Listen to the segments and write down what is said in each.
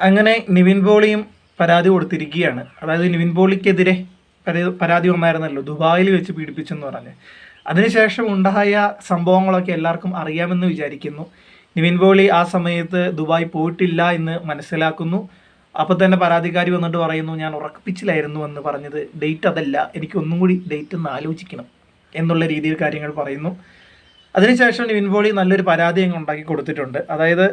അങ്ങനെ നിവിൻ പോളിയും പരാതി കൊടുത്തിരിക്കുകയാണ്. അതായത് നിവിൻ പോളിക്കെതിരെ പരാതി വന്നായിരുന്നല്ലോ ദുബായിൽ വെച്ച് പീഡിപ്പിച്ചെന്ന് പറഞ്ഞ്. അതിനുശേഷം ഉണ്ടായ സംഭവങ്ങളൊക്കെ എല്ലാവർക്കും അറിയാമെന്ന് വിചാരിക്കുന്നു. നിവിൻ പോളി ആ സമയത്ത് ദുബായ് പോയിട്ടില്ല എന്ന് മനസ്സിലാക്കുന്നു. അപ്പോൾ തന്നെ പരാതിക്കാരി വന്നിട്ട് പറയുന്നു ഞാൻ ഉറപ്പിച്ചിലായിരുന്നു എന്ന് പറഞ്ഞത് ഡേറ്റ് അതല്ല എനിക്ക് ഒന്നും കൂടി ഡേറ്റ് ഒന്ന് ആലോചിക്കണം എന്നുള്ള രീതിയിൽ കാര്യങ്ങൾ പറയുന്നു. അതിനുശേഷം നിവിൻ പോളി നല്ലൊരു പരാതി അങ്ങ് ഉണ്ടാക്കി കൊടുത്തിട്ടുണ്ട്. അതായത്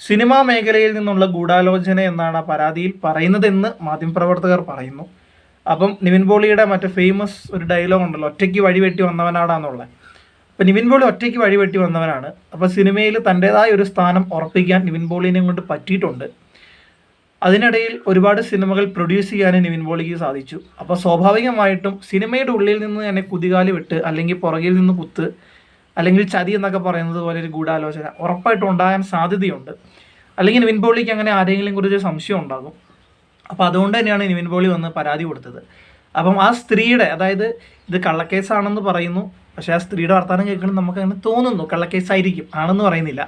സിനിമാ മേഖലയിൽ നിന്നുള്ള ഗൂഢാലോചന എന്നാണ് ആ പരാതിയിൽ പറയുന്നതെന്ന് മാധ്യമപ്രവർത്തകർ പറയുന്നു. അപ്പം നിവിൻ പോളിയുടെ മറ്റേ ഫേമസ് ഒരു ഡയലോഗ് ഉണ്ടല്ലോ ഒറ്റയ്ക്ക് വഴിവെട്ടി വന്നവനാടാന്നുള്ളത് അപ്പം നിവിൻ പോളി ഒറ്റയ്ക്ക് വഴിവെട്ടി വന്നവനാണ്. അപ്പോൾ സിനിമയിൽ തന്റെതായ ഒരു സ്ഥാനം ഉറപ്പിക്കാൻ നിവിൻ പോളിനെ കൊണ്ട് പറ്റിയിട്ടുണ്ട്. അതിനിടയിൽ ഒരുപാട് സിനിമകൾ പ്രൊഡ്യൂസ് ചെയ്യാനും നിവിൻ പോളിക്ക് സാധിച്ചു. അപ്പോൾ സ്വാഭാവികമായിട്ടും സിനിമയുടെ ഉള്ളിൽ നിന്ന് തന്നെ കുതികാലി വിട്ട് അല്ലെങ്കിൽ പുറകിൽ നിന്ന് കുത്ത് അല്ലെങ്കിൽ ചതി എന്നൊക്കെ പറയുന്നത് പോലെ ഒരു ഗൂഢാലോചന ഉറപ്പായിട്ടും ഉണ്ടാകാൻ സാധ്യതയുണ്ട്. അല്ലെങ്കിൽ നിവിൻ പോളിക്ക് അങ്ങനെ ആരെങ്കിലും കുറിച്ച് സംശയം ഉണ്ടാകും. അപ്പോൾ അതുകൊണ്ട് തന്നെയാണ് നിവിൻ പോളി വന്ന് പരാതി കൊടുത്തത്. അപ്പം ആ സ്ത്രീയുടെ അതായത് ഇത് കള്ളക്കേസാണെന്ന് പറയുന്നു. പക്ഷേ ആ സ്ത്രീയുടെ വർത്തമാനം കേൾക്കണം നമുക്ക് അങ്ങനെ തോന്നുന്നു കള്ളക്കേസായിരിക്കും ആണെന്ന് പറയുന്നില്ല.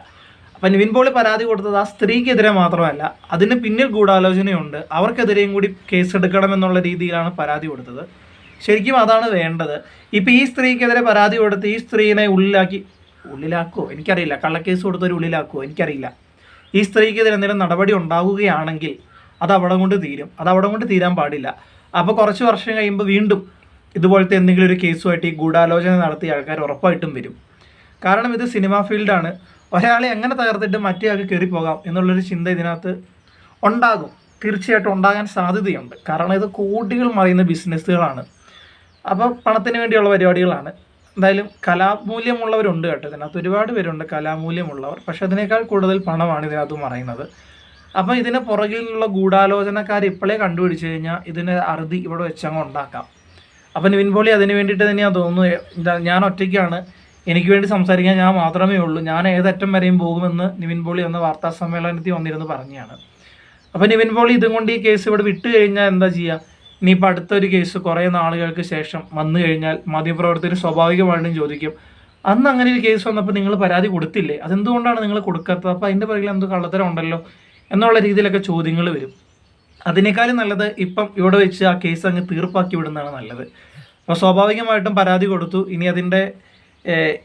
അപ്പം നിവിൻ പോളി പരാതി കൊടുത്തത് ആ സ്ത്രീക്കെതിരെ മാത്രമല്ല അതിന് പിന്നിൽ ഗൂഢാലോചനയുണ്ട്. അവർക്കെതിരെയും കൂടി കേസെടുക്കണമെന്നുള്ള രീതിയിലാണ് പരാതി കൊടുത്തത്. ശരിക്കും അതാണ് വേണ്ടത്. ഇപ്പം ഈ സ്ത്രീക്കെതിരെ പരാതി കൊടുത്ത് ഈ സ്ത്രീനെ ഉള്ളിലാക്കി ഉള്ളിലാക്കുമോ എനിക്കറിയില്ല. കള്ളക്കേസ് കൊടുത്തൊരു ഉള്ളിലാക്കുമോ എനിക്കറിയില്ല. ഈ സ്ത്രീക്കെതിരെ എന്തെങ്കിലും നടപടി ഉണ്ടാവുകയാണെങ്കിൽ അത് അവിടെ കൊണ്ട് തീരും. അത് അവിടെ കൊണ്ട് തീരാൻ പാടില്ല. അപ്പോൾ കുറച്ച് വർഷം കഴിയുമ്പോൾ വീണ്ടും ഇതുപോലത്തെ എന്തെങ്കിലും ഒരു കേസുമായിട്ട് ഈ ഗൂഢാലോചന നടത്തിയ ആൾക്കാർ ഉറപ്പായിട്ടും വരും. കാരണം ഇത് സിനിമാ ഫീൽഡാണ്. ഒരാളെ എങ്ങനെ തകർത്തിട്ട് മറ്റേയാൾക്ക് കയറി പോകാം എന്നുള്ളൊരു ചിന്ത ഇതിനകത്ത് ഉണ്ടാകും. തീർച്ചയായിട്ടും ഉണ്ടാകാൻ സാധ്യതയുണ്ട്. കാരണം ഇത് കോടികൾ മറിയുന്ന ബിസിനസ്സുകളാണ്. അപ്പോൾ പണത്തിന് വേണ്ടിയുള്ള പരിപാടികളാണ്. എന്തായാലും കലാമൂല്യമുള്ളവരുണ്ട് കേട്ടോ ഇതിനകത്ത്. ഒരുപാട് പേരുണ്ട് കലാമൂല്യമുള്ളവർ. പക്ഷെ അതിനേക്കാൾ കൂടുതൽ പണമാണ് ഇതിനകത്ത് മറയുന്നത് അപ്പോൾ ഇതിന് പുറകിലുള്ള ഗൂഢാലോചനക്കാർ ഇപ്പോഴേ കണ്ടുപിടിച്ച് കഴിഞ്ഞാൽ ഇതിന് അറുതി ഇവിടെ വെച്ചങ്ങ് ഉണ്ടാക്കാം. അപ്പം നിവിൻ പോളി അതിന് വേണ്ടിയിട്ട് തന്നെയാണ് തോന്നുന്നു. ഞാൻ ഒറ്റയ്ക്കാണ്. എനിക്ക് വേണ്ടി സംസാരിക്കാൻ ഞാൻ മാത്രമേ ഉള്ളൂ. ഞാൻ ഏതറ്റം വരെയും പോകുമെന്ന് നിവിൻ പോളി എന്ന വാർത്താ സമ്മേളനത്തിൽ വന്നിരുന്ന് പറഞ്ഞതാണ് അപ്പം നിവിൻ പോളി ഇതും കൊണ്ട് ഈ കേസ് ഇവിടെ വിട്ട് കഴിഞ്ഞാൽ എന്താ ചെയ്യുക? ഇനിയിപ്പോൾ അടുത്തൊരു കേസ് കുറേ നാളുകൾക്ക് ശേഷം വന്നു കഴിഞ്ഞാൽ മാധ്യമപ്രവർത്തകർ സ്വാഭാവികമായിട്ടും ചോദിക്കും അന്ന് അങ്ങനെ ഒരു കേസ് വന്നപ്പോൾ നിങ്ങൾ പരാതി കൊടുത്തില്ലേ? അതെന്തുകൊണ്ടാണ് നിങ്ങൾ കൊടുക്കാത്തത്? അപ്പോൾ അതിന്റെ പിറകിൽ എന്തോ കള്ളത്തരം ഉണ്ടല്ലോ? എന്നുള്ള രീതിയിലൊക്കെ ചോദ്യങ്ങൾ വരും. അതിനേക്കാളും നല്ലത് ഇപ്പം ഇവിടെ വെച്ച് ആ കേസ് അങ്ങ് തീർപ്പാക്കി വിടുന്നതാണ് നല്ലത്. അപ്പോൾ സ്വാഭാവികമായിട്ടും പരാതി കൊടുത്തു. ഇനി അതിന്റെ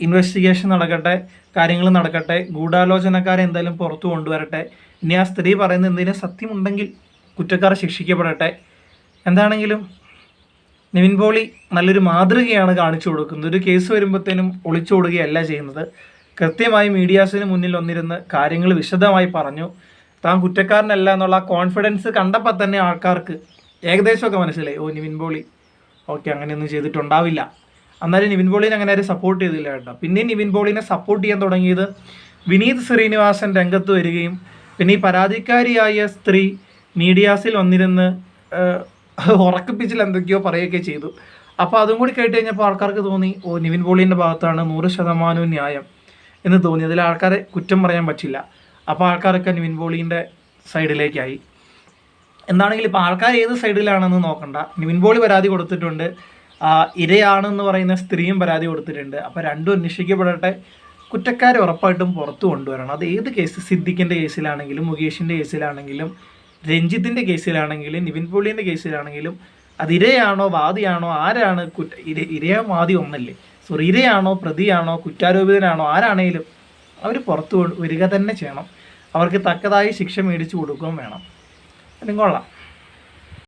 ഇൻവെസ്റ്റിഗേഷൻ നടക്കട്ടെ കാര്യങ്ങൾ നടക്കട്ടെ ഗൂഢാലോചനക്കാരെ എന്തായാലും പുറത്തു കൊണ്ടുവരട്ടെ. ഇനി ആ സ്ത്രീ പറയുന്ന എന്തെങ്കിലും സത്യമുണ്ടെങ്കിൽ കുറ്റക്കാർ ശിക്ഷിക്കപ്പെടട്ടെ. എന്താണെങ്കിലും നിവിൻ പോളി നല്ലൊരു മാതൃകയാണ് കാണിച്ചു കൊടുക്കുന്നത്. ഒരു കേസ് വരുമ്പോഴത്തേനും ഒളിച്ചോടുകയല്ല ചെയ്യുന്നത്. കൃത്യമായി മീഡിയാസിന് മുന്നിൽ വന്നിരുന്ന് കാര്യങ്ങൾ വിശദമായി പറഞ്ഞു. താൻ കുറ്റക്കാരനല്ല എന്നുള്ള കോൺഫിഡൻസ് കണ്ടപ്പോൾ തന്നെ ആൾക്കാർക്ക് ഏകദേശമൊക്കെ മനസ്സിലായി. ഓ നിവിൻ പോളി. ഓക്കെ അങ്ങനെയൊന്നും ചെയ്തിട്ടുണ്ടാവില്ല. എന്നാലും നിവിൻ പോളിനെ അങ്ങനെ ആരും സപ്പോർട്ട് ചെയ്തില്ല കേട്ടോ. പിന്നെ നിവിൻ പോളിനെ സപ്പോർട്ട് ചെയ്യാൻ തുടങ്ങിയത് വിനീത് ശ്രീനിവാസൻ രംഗത്ത് വരികയും പിന്നെ ഈ പരാതിക്കാരിയായ സ്ത്രീ മീഡിയാസിൽ വന്നിരുന്ന് ഉറക്കിപ്പിച്ചിൽ എന്തൊക്കെയോ പറയുകയൊക്കെ ചെയ്തു. അപ്പോൾ അതും കൂടി കേട്ട് കഴിഞ്ഞപ്പോൾ ആൾക്കാർക്ക് തോന്നി ഓ നിവിൻ പോളിന്റെ ഭാഗത്താണ് നൂറ് ശതമാനവും ന്യായം എന്ന് തോന്നി. അതിൽ ആൾക്കാരെ കുറ്റം പറയാൻ പറ്റില്ല. അപ്പോൾ ആൾക്കാരൊക്കെ നിവിൻ പോളിന്റെ സൈഡിലേക്കായി. എന്താണെങ്കിൽ ഇപ്പോൾ ആൾക്കാർ ഏത് സൈഡിലാണെന്ന് നോക്കണ്ട. നിവിൻ പോളി പരാതി കൊടുത്തിട്ടുണ്ട്. ഇരയാണെന്ന് പറയുന്ന സ്ത്രീയും പരാതി കൊടുത്തിട്ടുണ്ട്. അപ്പോൾ രണ്ടും അന്വേഷിക്കപ്പെടട്ടെ. കുറ്റക്കാരെ ഉറപ്പായിട്ടും പുറത്തു കൊണ്ടുവരണം. അത് ഏത് കേസ്? സിദ്ദിഖിന്റെ കേസിലാണെങ്കിലും മുകേഷിന്റെ കേസിലാണെങ്കിലും രഞ്ജിത്തിന്റെ കേസിലാണെങ്കിലും നിവിൻ പോളിന്റെ കേസിലാണെങ്കിലും അത് ഇരയാണോ വാദിയാണോ ആരാണ് കുറ്റ ഇര ഇരയോ വാദി ഒന്നല്ലേ. സോറി ഇരയാണോ പ്രതിയാണോ കുറ്റാരോപിതനാണോ ആരാണേലും അവർ പുറത്തു വരിക തന്നെ ചെയ്യണം. അവർക്ക് തക്കതായി ശിക്ഷ മേടിച്ചു കൊടുക്കുകയും വേണം. അല്ലെങ്കിൽ കൊള്ളാം.